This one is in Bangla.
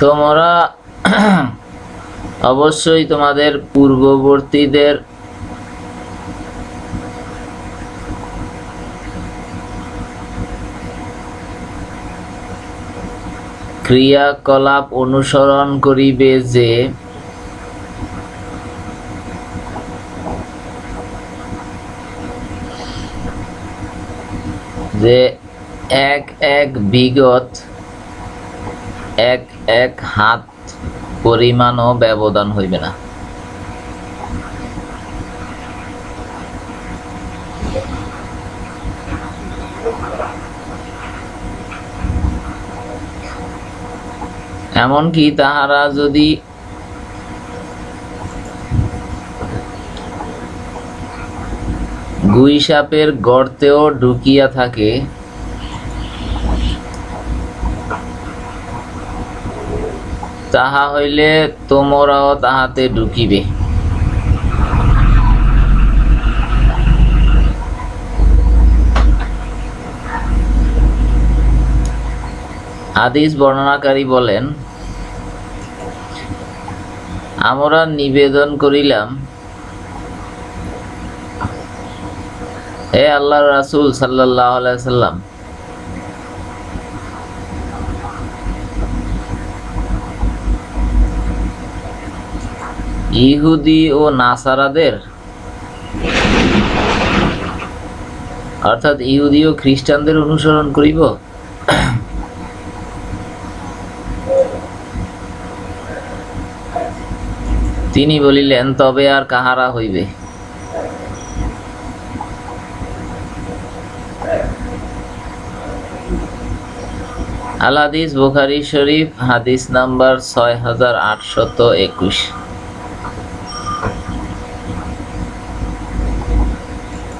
তোমরা অবশ্যই তোমাদের পূর্ববর্তীদের ক্রিয়াকলাপ অনুসরণ করিবে যে যে এক এক বিগত এক এক হাত পরিমাণও ব্যবধান হইবে না। এমনকি তাহারা যদি গুই সাপের গর্তেও ঢুকিয়া থাকে তাহা হইলে তোমরাও তাহাতে ঢুকিবে। হাদিস বর্ণনাকারী বলেন, আমরা নিবেদন করিলাম, হে আল্লাহ রাসুল আলাইহি সাল্লাম ইহুদি ও নাসারাদের? অর্থাৎ ইহুদি ও খ্রিস্টানদের অনুসরণ করিব? তিনি বলিলেন, তবে আর কাহারা হইবে? আল হাদিস বুখারি শরীফ, হাদিস নাম্বার ছয় হাজার আটশত একুশ।